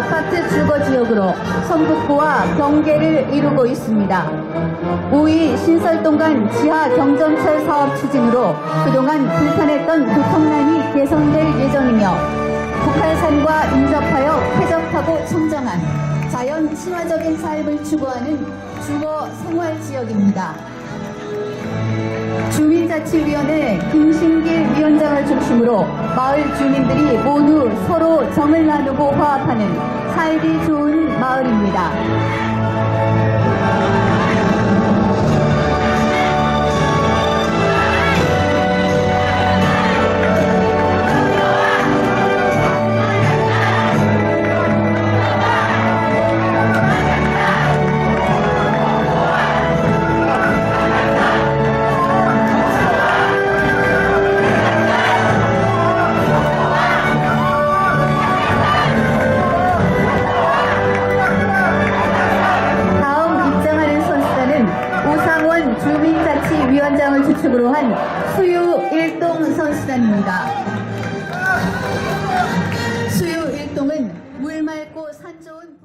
아파트 주거 지역으로 성북구와 경계를 이루고 있습니다. 우이 신설동 간 지하 경전철 사업 추진으로 그동안 불편했던 교통난이 개선될 예정이며 북한산과 인접하여 쾌적하고 청정한 자연 친화적인 삶을 추구하는 주거 생활 지역입니다. 주민자치위원회 김신길 위원장을 중심으로 마을 주민들이 모두 정을 나누고 화합하는 살기 좋은 마을입니다. 고상원 주민자치위원장을 주축으로 한 수유 1동 선수단입니다. 수유 1동은 물 맑고 산 좋은